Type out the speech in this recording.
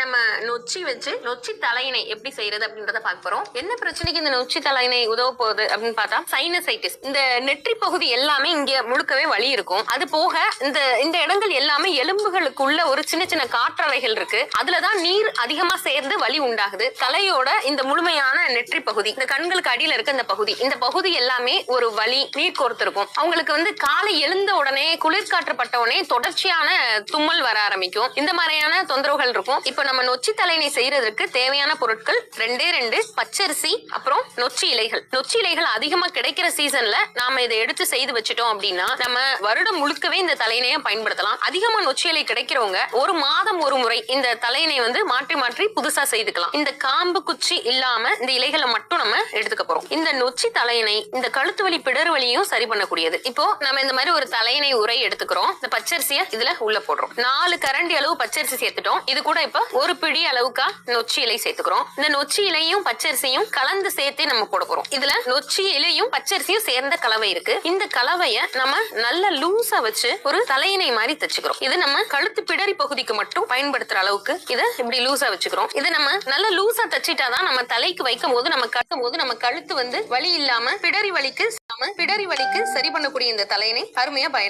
நம்ம நொச்சி வச்சு நொச்சி தலையினை எப்படி செய்யறது அப்படின்றத பார்க்க போறோம். என்ன பிரச்சனைக்கு இந்த நொச்சி தலையினை உதவ போகுது அப்படின்னு பார்த்தா சைனசைட்டிஸ் இந்த நெற்றி பகுதி எல்லாமே இங்க முழுக்கவே வலி இருக்கும். அது போக இந்த இந்த இடங்கள் எல்லாமே எலும்புகளுக்குள்ள ஒரு சின்ன சின்ன காற்றறைகள் இருக்கு. அதுலதான் நீர் அதிகமா சேர்ந்து வலி உண்டாகுது. தலையோட இந்த முழுமையான நெற்றி பகுதி இந்த கண்களுக்கு அடியில இருக்க இந்த பகுதி இந்த பகுதி எல்லாமே ஒரு வலி நீர் கோர்த்திருக்கும் அவங்களுக்கு வந்து காலை எழுந்த உடனே குளிர்காற்றப்பட்ட உடனே தொடர்ச்சியான தும்மல் வர ஆரம்பிக்கும். இந்த மாதிரியான தொந்தரவுகள் இருக்கும். இப்ப நம்ம நொச்சி தலையினை செய்யறதுக்கு தேவையான பொருட்கள் ரெண்டே ரெண்டு பச்சரிசி அப்புறம் நொச்சி இலைகள். நொச்சி இலைகள் அதிகமா கிடைக்கிற சீசன்ல நாம இதை எடுத்து செய்து வச்சுட்டோம் அப்படின்னா நம்ம வருடம் முழுக்கவே இந்த தலையினையை பயன்படுத்தலாம். அதிகமா நொச்சி இலை கிடைக்கிறவங்க ஒரு மாதம் ஒரு முறை இந்த தலையினை வந்து மாற்றி மாற்றி புதுசா செய்துக்கலாம். இந்த காம்பு குச்சி இல்லாம இந்த இலைகளை மட்டும் நம்ம எடுத்துக்க போறோம். இந்த நொச்சி தலையினை இந்த கழுத்து வலி பிடர் வலியும் சரி பண்ணக்கூடியது. இப்போ நம்ம இந்த மாதிரி ஒரு தலையினை உரை எடுத்துக்கிறோம். இந்த பச்சரிசியை இதுல உள்ள போடுறோம். நாலு கரண்டி அளவு பச்சரிசி சேர்த்துட்டோம். இது கூட இப்ப ஒரு பிடி அளவுக்கா நொச்சி இலை சேர்த்துக்கிறோம். இந்த நொச்சி இலையும் பச்சரிசியும் கலந்து சேர்த்து நம்ம போட போறோம். இதுல நொச்சி இலையும் பச்சரிசியும் சேர்ந்த கலவை இருக்கு. இந்த கலவைய நம்ம நல்ல லூசா வச்சு ஒரு தலையினை மாதிரி தச்சுக்கிறோம். இது நம்ம கழுத்து பிடரி பகுதிக்கு மட்டும் பயன்படுத்துற அளவுக்கு இதை இப்படி லூசா வச்சுக்கிறோம். இதை நம்ம நல்ல லூசா தச்சிட்டாதான் நம்ம தலைக்கு வைக்கும் போது நம்ம கட்டும் போது நம்ம கழுத்து வந்து வலி இல்லாம பிடரி வலிக்கு பிடரி வலிக்கு சரி பண்ணக்கூடிய இந்த தலையினை அருமையா பயன்